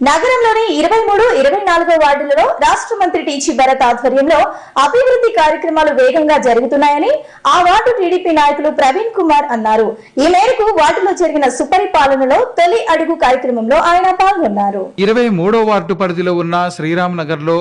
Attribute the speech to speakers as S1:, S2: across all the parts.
S1: నగరంలోని ఇరవై మూడు ఇరవై నాలుగో వార్డులలో రాష్ట్ర మంత్రి టీచీ భరత్ ఆధ్వర్యంలో అభివృద్ధి కార్యక్రమాలు వేగంగా జరుగుతున్నాయని ఆ వార్డు టీడీపీ నాయకులు ప్రవీణ్ కుమార్ అన్నారు. ఈ మేరకు వార్డులో జరిగిన సుపరిపాలనలో తొలి అడుగు కార్యక్రమంలో ఆయన పాల్గొన్నారు.
S2: ఇరవై మూడో వార్డు పరిధిలో ఉన్న శ్రీరామ్ నగర్లో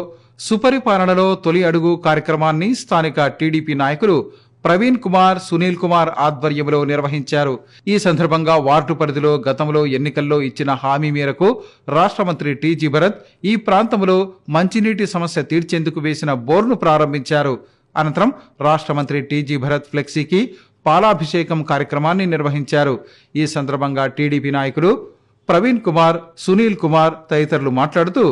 S2: సుపరిపాలనలో తొలి అడుగు కార్యక్రమాన్ని స్థానిక టీడీపీ నాయకులు ప్రవీణ్ కుమార్ సునీల్ కుమార్ ఆధ్వర్యంలో నిర్వహించారు. ఈ సందర్భంగా వార్డు పరిధిలో గతంలో ఎన్నికల్లో ఇచ్చిన హామీ మేరకు రాష్ట్ర మంత్రి టీజీ భరత్ ఈ ప్రాంతంలో మంచినీటి సమస్య తీర్చేందుకు వేసిన బోర్ను ప్రారంభించారు. అనంతరం రాష్ట్ర మంత్రి టీజీ భరత్ ఫ్లెక్సీకి పాలాభిషేకం కార్యక్రమాన్ని నిర్వహించారు. ఈ సందర్భంగా టీడీపీ నాయకులు ప్రవీణ్ కుమార్ సునీల్ కుమార్ తదితరులు మాట్లాడుతూ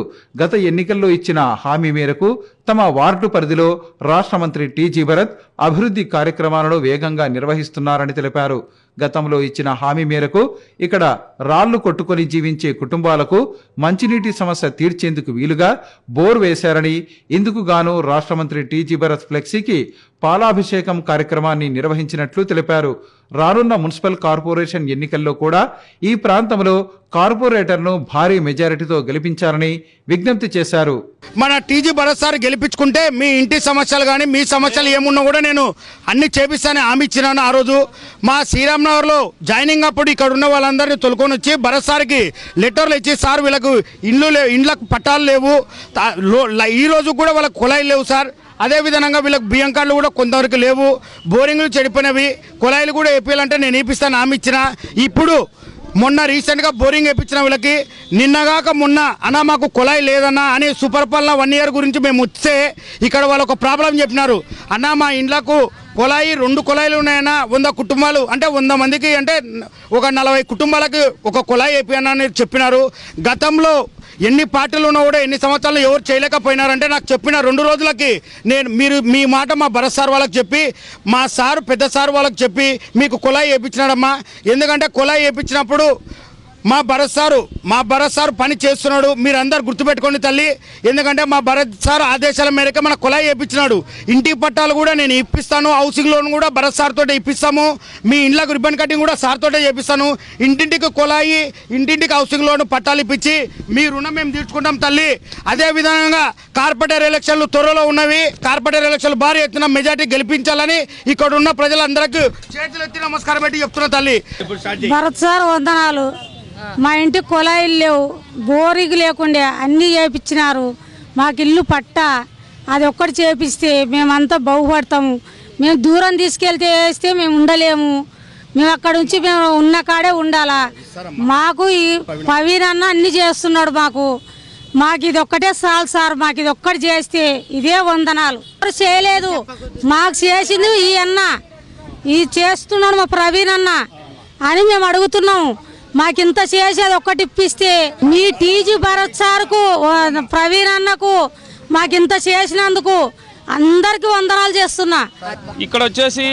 S2: గత ఎన్నికల్లో ఇచ్చిన హామీ మేరకు తమ వార్డు పరిధిలో రాష్ట్ర మంత్రి టీజీ భరత్ అభివృద్ధి కార్యక్రమాలను వేగంగా నిర్వహిస్తున్నారని తెలిపారు. గతంలో ఇచ్చిన హామీ మేరకు ఇక్కడ రాళ్ళు కొట్టుకొని జీవించే కుటుంబాలకు మంచినీటి సమస్య తీర్చేందుకు వీలుగా బోర్ వేశారని ఇందుకు గాను రాష్ట్ర మంత్రి టీజీ భరత్ ఫ్లెక్సీకి పాలాభిషేకం కార్యక్రమాన్ని నిర్వహించినట్లు తెలిపారు. రానున్న మున్సిపల్ కార్పొరేషన్ ఎన్నికల్లో కూడా ఈ ప్రాంతంలో కార్పొరేటర్ను భారీ మెజారిటీతో గెలిపించారని విజ్ఞప్తి చేశారు.
S3: మన టీజీ భరత్ సార్ గెలిపించుకుంటే మీ ఇంటి సమస్యలు కానీ మీ సమస్యలు ఏమున్నా కూడా నేను అన్ని చేపిస్తానని హామీ ఇచ్చినాను ఆ రోజు. మా శ్రీరామ్నగర్లో జాయినింగ్ అప్పుడు ఇక్కడ ఉన్న వాళ్ళందరినీ తొలుకొని వచ్చి భరత్ సార్కి లెటర్లు ఇచ్చి సార్ వీళ్ళకు ఇండ్లు లేవు ఇండ్లకు పట్టాలు లేవు. ఈ రోజు కూడా వాళ్ళకు కుళాయిలు లేవు సార్. అదే విధంగా వీళ్ళకి బియ్యం కార్డులు కూడా కొంతవరకు లేవు. బోరింగ్లు చెడిపోయినవి. కుళాయిలు కూడా వేపించాలంటే నేను వేపిస్తాను హామీ ఇచ్చిన. ఇప్పుడు మొన్న రీసెంట్గా బోరింగ్ వేయించిన వీళ్ళకి నిన్నగాక మొన్న అన్న మాకు కుళాయి లేదన్నా అని సుపరిపాలన వన్ ఇయర్ గురించి మేము వచ్చే ఇక్కడ వాళ్ళు ఒక ప్రాబ్లం చెప్పినారు. అన్న మా ఇండ్లకు కుళాయి రెండు కుళాయిలు ఉన్నాయన్న వంద కుటుంబాలు అంటే వంద మందికి అంటే ఒక నలభై కుటుంబాలకు ఒక కుళాయి వేపియన్నా చెప్పినారు. గతంలో ఎన్ని పార్టీలు ఉన్నా కూడా ఎన్ని సంవత్సరాలు ఎవరు చేయలేకపోయినారంటే నాకు చెప్పిన రెండు రోజులకి నేను మీరు మీ మాట మా భరత్ సార్ వాళ్ళకి చెప్పి మా సారు పెద్ద సార్ వాళ్ళకి చెప్పి మీకు కుళాయి వేయించినాడమ్మా ఎందుకంటే కుళాయి వేయించినప్పుడు మా భరత్ సారు మా భరత్ సార్ పని చేస్తున్నాడు. మీరందరు గుర్తుపెట్టుకోండి తల్లి. ఎందుకంటే మా భరత్ సార్ ఆదేశాల మేరకు మన కుళాయి వేయించినాడు ఇంటి పట్టాలు కూడా నేను ఇప్పిస్తాను. హౌసింగ్ లోన్ కూడా భరత్ సార్ తోటే ఇప్పిస్తాము. మీ ఇండ్లకు రిబ్బన్ కటింగ్ కూడా సార్ తోటే చేపిస్తాను. ఇంటింటికి కుళాయి ఇంటింటికి హౌసింగ్ లోన్ పట్టాలు ఇప్పించి మీ రుణం మేము తీర్చుకుంటాం తల్లి. అదే విధంగా కార్పొరేటర్ ఎలక్షన్లు త్వరలో ఉన్నవి. కార్పొరేటర్ ఎలక్షన్లు భారీ ఎత్తున మెజార్టీ గెలిపించాలని ఇక్కడ ఉన్న ప్రజలందరికీ చేతులు ఎత్తి నమస్కారం పెట్టి చెప్తున్నా తల్లి.
S4: భరత్ సార్ వందనాలు. మా ఇంటి కుళాయిలు లేవు. బోరింగ్ లేకుండే అన్నీ చేపించినారు మాకు ఇల్లు పట్ట. అది ఒక్కటి చేపిస్తే మేమంతా బాగుపడతాము. మేము దూరం తీసుకెళ్తే వేస్తే మేము ఉండలేము. మేము అక్కడ నుంచి మేము ఉన్న కాడే ఉండాలా. మాకు ఈ పవీన్ అన్న అన్ని చేస్తున్నాడు మాకు. మాకు ఇది ఒక్కటే చాలు సార్. మాకు ఇది ఒక్కటి చేస్తే ఇదే వందనాలు. ఎవరు చేయలేదు. మాకు చేసింది ఈ అన్న. ఇది చేస్తున్నాడు మా ప్రవీణ్ అన్న అని మేము అడుగుతున్నాము. మాకింత చేసేది ఒక్కటి ఇప్పిస్తే మీ టీజీ భరత్ సార్కు ప్రవీణ్ అన్నకు మాకింత చేసినందుకు అందరికి వందనాలు చేస్తున్నా.
S5: ఇక్కడ వచ్చేసి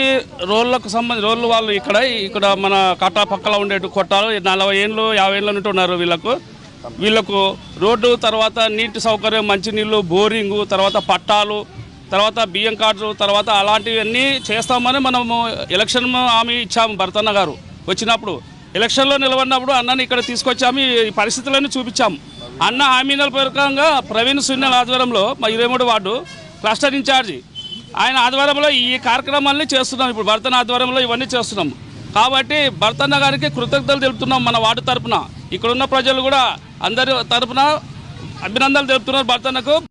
S5: రోళ్ళకు సంబంధించి రోళ్ళు వాళ్ళు ఇక్కడ ఇక్కడ మన కట్ట పక్కల ఉండే కొట్టాలు నలభై ఏళ్ళు యాభై ఏళ్ళు నుండి ఉన్నారు వీళ్ళకు. వీళ్ళకు రోడ్డు తర్వాత నీటి సౌకర్యం మంచినీళ్ళు బోరింగు తర్వాత పట్టాలు తర్వాత బియ్యం కార్డు తర్వాత అలాంటివన్నీ చేస్తామని మనము ఎలక్షన్ హామీ ఇచ్చాము భరతన్న గారు. వచ్చినప్పుడు ఎలక్షన్లో నిలబడినప్పుడు అన్నని ఇక్కడ తీసుకొచ్చాము ఈ పరిస్థితులన్నీ చూపించాము అన్న హామీల ప్రకారంగా ప్రవీణ్ సున్నెల ఆధ్వర్యంలో మా ఇరవై మూడు వార్డు క్లస్టర్ ఇన్ఛార్జి. ఆయన ఆధ్వర్యంలో ఈ కార్యక్రమాలని చేస్తున్నాం ఇప్పుడు భర్తన ఆధ్వర్యంలో ఇవన్నీ చేస్తున్నాం. కాబట్టి భర్తన్న గారికి కృతజ్ఞతలు తెలుపుతున్నాం మన వార్డు తరపున. ఇక్కడున్న ప్రజలు కూడా అందరి తరపున అభినందనలు తెలుపుతున్నారు భర్తన్నకు.